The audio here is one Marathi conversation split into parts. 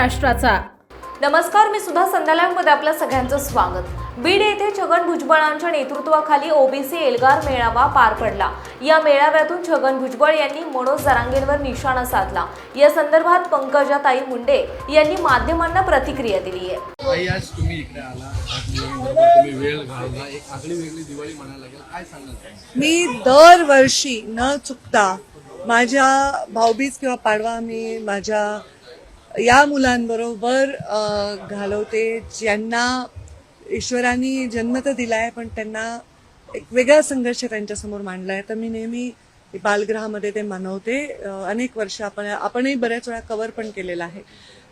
महाराष्ट्राचा. नमस्कार मी सुद्धा संध्यालयमध्ये आपल्या सगळ्यांचं स्वागत. बीड येथे छगन भुजबळांच्या नेतृत्वाखाली ओबीसी एल्गार मेळावा पार पडला. या मेळाव्यातून छगन भुजबळ यांनी मनोज जरांगेंवर निशाणा साधला. या संदर्भात पंकजाताई मुंडे यांनी माध्यमांना प्रतिक्रिया दिली आहे. आज तुम्ही इकडे आला. तुम्ही वेळ घालवला एक आगळी वेगळी दिवाळी म्हणायला लागेल. काय सांगाल तुम्ही? मी दरवर्षी न चुकता माझ्या भाऊबीज किंवा पाडवा मी माझ्या या मुलांबरोबर घालवते ज्यांना ईश्वराने जन्म तर दिला आहे पण त्यांना एक वेगळा संघर्ष त्यांच्यासमोर मांडला आहे तर मी नेहमी बालगृहामध्ये ते मनवते. अनेक वर्ष आपण आपणही बऱ्याच वेळा कव्हर पण केलेला आहे.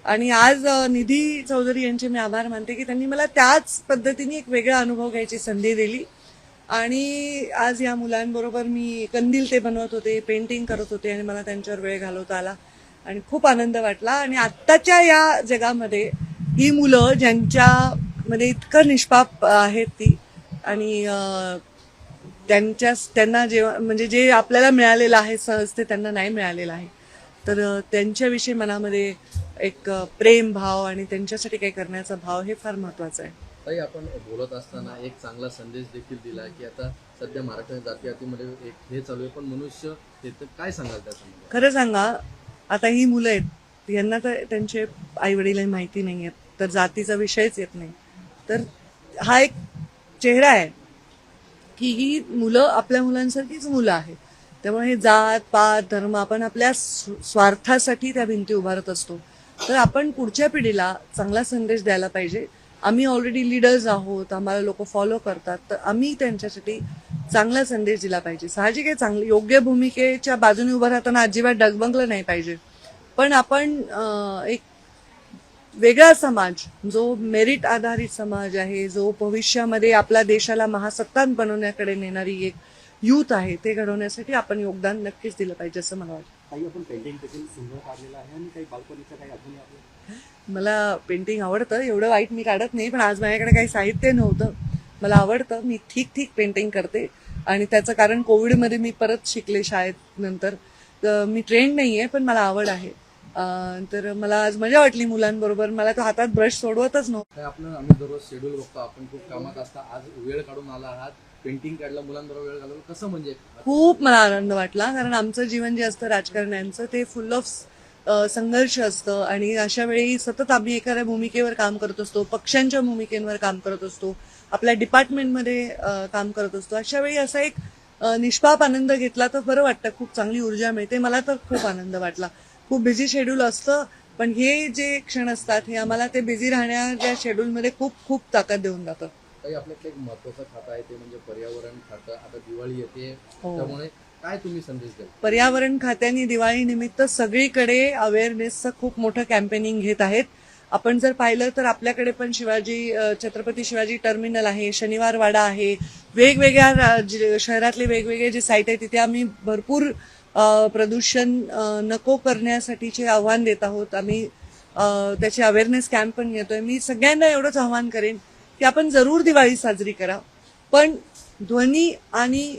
आणि आज निधी चौधरी यांचे मी आभार मानते की त्यांनी मला त्याच पद्धतीने एक वेगळा अनुभव घ्यायची संधी दिली. आणि आज या मुलांबरोबर मी कंदील ते बनवत होते पेंटिंग करत होते आणि मला त्यांच्यावर वेळ घालवता आला. आणि खूप आनंद वाटला. आणि आत्ताच्या या जगामध्ये ही मुलं ज्यांच्यामध्ये इतकं निष्पाप आहेत ती आणि त्यांच्या त्यांना जेव्हा म्हणजे जे आपल्याला मिळालेलं आहे सहज ते त्यांना नाही मिळालेलं आहे. तर त्यांच्याविषयी मनामध्ये एक प्रेम भाव आणि त्यांच्यासाठी काही करण्याचा भाव हे फार महत्वाचं आहे. ताई आपण बोलत असताना एक चांगला संदेश देखील दिला की आता सध्या महाराष्ट्र जाती अतीमध्ये एक हे चालू आहे. पण मनुष्य हे तर काय सांगाल त्या? खरं सांगा आता ही मुलं आहेत यांना तर त्यांचे आई वडील माहिती नाही आहेत तर जातीचा विषयच येत नाही. तर हा एक चेहरा आहे की ही मुलं आपल्या मुलांसारखीच मुलं आहेत. त्यामुळे हे जात पात धर्म आपण आपल्या स्व- स्वार्थासाठी त्या भिंती उभारत असतो. तर आपण पुढच्या पिढीला चांगला संदेश द्यायला पाहिजे. आम्ही ऑलरेडी लीडर्स आहोत आम्हाला लोक फॉलो करतात तर आम्ही त्यांच्यासाठी चांगला संदेश दिला पाहिजे. साहजिक आहे चांगली योग्य भूमिकेच्या बाजूने उभं राहताना अजिबात डगबंगलं नाही पाहिजे. पण आपण एक वेगळा समाज जो मेरिट आधारित समाज आहे जो भविष्यामध्ये आपल्या देशाला महासत्तान बनवण्याकडे नेणारी एक युथ आहे ते घडवण्यासाठी आपण योगदान नक्कीच दिलं पाहिजे असं मला वाटतं. काही आपण पेंटिंग आहे आणि काही मला पेंटिंग आवडतं एवढं वाईट मी काढत नाही पण आज माझ्याकडे काही साहित्य नव्हतं. मला आवडतं. मी ठीक ठीक पेंटिंग करते. आणि त्याचं कारण कोविडमध्ये मी परत शिकले शाळेत नंतर. तर मी ट्रेंड नाही आहे पण मला आवड आहे. तर मला आज मजा वाटली मुलांबरोबर. मला तो हातात ब्रश सोडवतच नव्हतं. आपलं? आम्ही दररोज शेड्यूल बघतो. आपण खूप कामात असता. आज वेळ काढून आला आहात. पेंटिंग काढला मुलांबरोबर वेळ घालवला. कसं म्हणजे? खूप मला आनंद वाटला. कारण आमचं जीवन जे असतं राजकारण्यांचं ते फुल ऑफ संघर्ष असतं आणि अशा वेळी सतत आम्ही एखाद्या भूमिकेवर काम करत असतो पक्षांच्या भूमिकेवर काम करत असतो आपल्या डिपार्टमेंटमध्ये काम करत असतो. अशा वेळी असा एक निष्पाप आनंद घेतला तर बरं वाटतं. खूप चांगली ऊर्जा मिळते. मला तर खूप आनंद वाटला. खूप बिझी शेड्यूल असतं पण हे जे क्षण असतात हे आम्हाला ते बिझी राहण्याच्या शेड्यूलमध्ये खूप खूप ताकद देऊन जातं. काही आपल्याकडे एक महत्वाचं खातं आहे ते म्हणजे पर्यावरण खातं. आता दिवाळी येते हो. त्यामुळे काय तुम्ही संदेश द्याल? पर्यावरण खात्याने दिवाळी निमित्त सगळीकडे अवेअरनेसचं खूप मोठं कॅम्पेनिंग घेत आहेत. आपण जर पाहिलं तर आपल्याकडे पण शिवाजी छत्रपती शिवाजी टर्मिनल आहे शनिवार वाडा आहे. वेगवेगळ्या शहरातले वेगवेगळे जे साईट आहे तिथे आम्ही भरपूर प्रदूषण नको करण्यासाठीचे आव्हान देत आहोत. आम्ही त्याची त्याचे अवेअरनेस कॅम्प पण घेतोय. मी सगळ्यांना एवढंच आव्हान करेन की आपण जरूर दिवाळी साजरी करा. पण ध्वनी आणि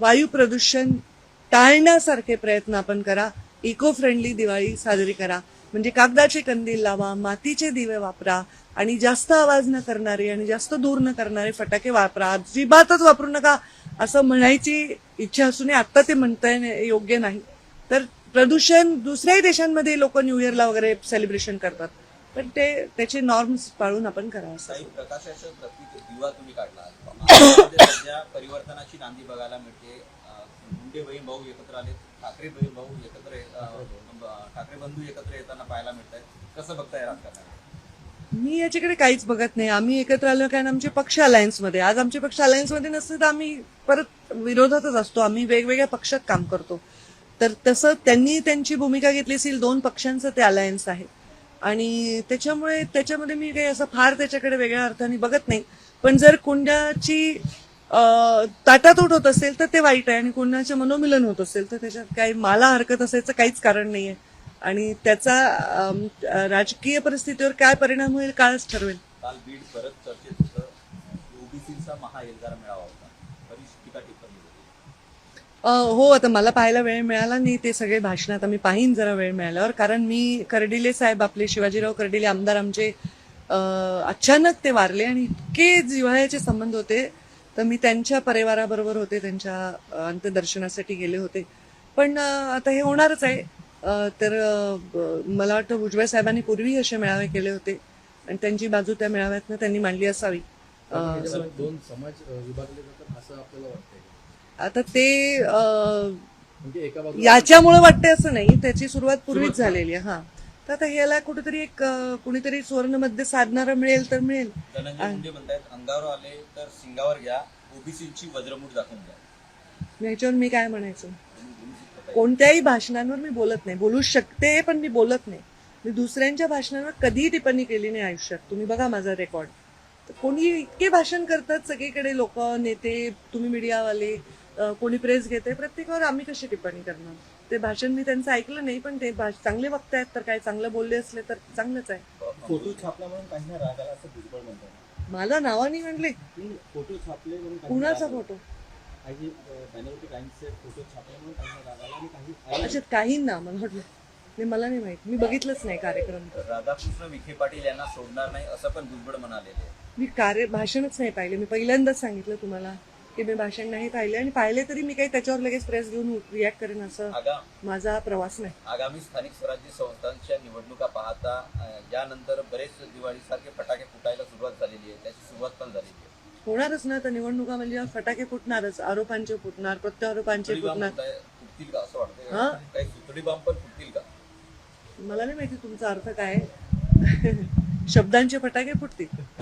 वायू प्रदूषण टाळण्यासारखे प्रयत्न आपण करा. इको फ्रेंडली दिवाळी साजरी करा. म्हणजे कागदाचे कंदील लावा मातीचे दिवे वापरा आणि जास्त आवाज न करणारे आणि जास्त दूर न करणारे फटाके वापरा. अजिबातच वापरू नका असं म्हणायची इच्छा असूनही आत्ता ते म्हणता येणे योग्य नाही. तर प्रदूषण दुसऱ्याही देशांमध्ये लोक न्यू इयरला वगैरे सेलिब्रेशन करतात. पण ते त्याचे नॉर्म्स पाळून आपण करावं असं. सध्या परिवर्तनाची नांदी बघायला मिळते. मुंडे बहीण भाऊ एकत्र आले ठाकरे बहीण भाऊ एकत्र ठाकरे बंधू एकत्र येताना पाहायला मिळत आहेत कसं बघताय मी याच्याकडे काहीच बघत नाही. आम्ही एकत्र आलो कारण आमचे पक्ष अलायन्समध्ये आज आमचे पक्ष अलायन्समध्ये नसते तर आम्ही परत विरोधातच असतो. आम्ही वेगवेगळ्या पक्षात काम करतो. तर तसं त्यांनी त्यांची भूमिका घेतली असेल दोन पक्षांचं ते अलायन्स आहे. आणि त्याच्यामुळे त्याच्यामध्ये मी काही असं फार त्याच्याकडे वेगळ्या अर्थाने बघत नाही. पण जर कोंड्याची ताटातूट होत असेल तर ते वाईट आहे आणि कोणाचं मनोमिलन होत असेल तर त्याच्यात काही मला हरकत असायचं काहीच कारण नाहीये. आणि त्याचा राजकीय परिस्थितीवर काय परिणाम होईल काळच ठरवेल. काल बीड परत चर्चेत ओबीसीचा महा एल्गार मेळावा होता. हो आता मला पाहायला वेळ मिळाला नाही ते सगळे भाषण आता मी पाहीन जरा वेळ मिळाल्यावर. कारण मी कर्डिले साहेब आपले शिवाजीराव कर्डिले आमदार आमचे अचानक ते वारले आणि इतके जिव्हाळ्याचे संबंध होते. तर मी त्यांच्या परिवाराबरोबर होते त्यांच्या अंत्यदर्शनासाठी गेले होते. पण आता हे होणारच आहे. तर मला वाटतं भुजबळ साहेबांनी पूर्वी असे मेळावे केले होते. आणि त्यांची बाजू त्या मेळाव्यातनं त्यांनी मांडली असावी. दोन समाज विभागले जातात असं आपल्याला वाटतंय? आता ते म्हणजे याच्यामुळे वाटते असं नाही. त्याची सुरुवात पूर्वीच झालेली आहे. हा. तर आता ह्याला कुठेतरी एक कुणीतरी सुवर्णमध्ये साधणारं मिळेल तर मिळेल. धनंजय मुंडे म्हणतायत अंगावर आले तर सिंगावर घ्या ओबीसीची वज्रमूठ दाखवून द्या. ह्याच्यावर मी काय म्हणायचं? कोणत्याही भाषणांवर मी बोलत नाही. बोलू शकते पण मी बोलत नाही. मी दुसऱ्यांच्या भाषणांवर कधीही टिप्पणी केली नाही आयुष्यात. तुम्ही बघा माझा रेकॉर्ड. तर कोणी इतके भाषण करतात सगळीकडे लोक नेते तुम्ही मीडियावाले कोणी प्रेस घेते प्रत्येकावर आम्ही कशी टिप्पणी करणार? ते भाषण मी त्यांचं ऐकलं नाही पण ते भाष- चांगले वक्ते आहेत तर काय चांगलं बोलले असले तर चांगलंच आहे. फोटो छापला म्हणून काहींना राग आला असं भुजबळ म्हणतात. मला नावाने म्हणले. फोटो छापले म्हणून कुणाचा. फोटो? काही बॅनरवरती काहींचे फोटो छापले म्हणून काहींना राग आला आणि काही अच्छा काहींना मला वाटलं. नाही मला नाही माहीत. मी बघितलंच नाही कार्यक्रम. राधाकृष्ण विखे पाटील यांना सोडणार नाही असं पण भुजबळ म्हणालेले आहे. मी कार्य भाषणच नाही पाहिले. मी पहिल्यांदाच सांगितलं तुम्हाला. की मी भाषण नाही पाहिले आणि पाहिले तरी मी काही त्याच्यावर लगेच प्रेस घेऊन रिॲक्ट करेन असं माझा प्रवास नाही. आगामी स्थानिक स्वराज्य संस्थांच्या निवडणुका पाहता यानंतर बरेच दिवाळीसारखे फटाके फुटायला सुरुवात झालेली आहे. त्याची सुरुवात पण झालेली आहे. होणारच ना तर निवडणुका म्हणजे फटाके फुटणारच आरोपांचे फुटणार प्रत्यारोपांचे फुटणार. फुटतील का असं वाटतं हा? काही सुतळी बांब पण फुटतील का? मला नाही माहिती तुमचा अर्थ काय. शब्दांचे फटाके फुटतील.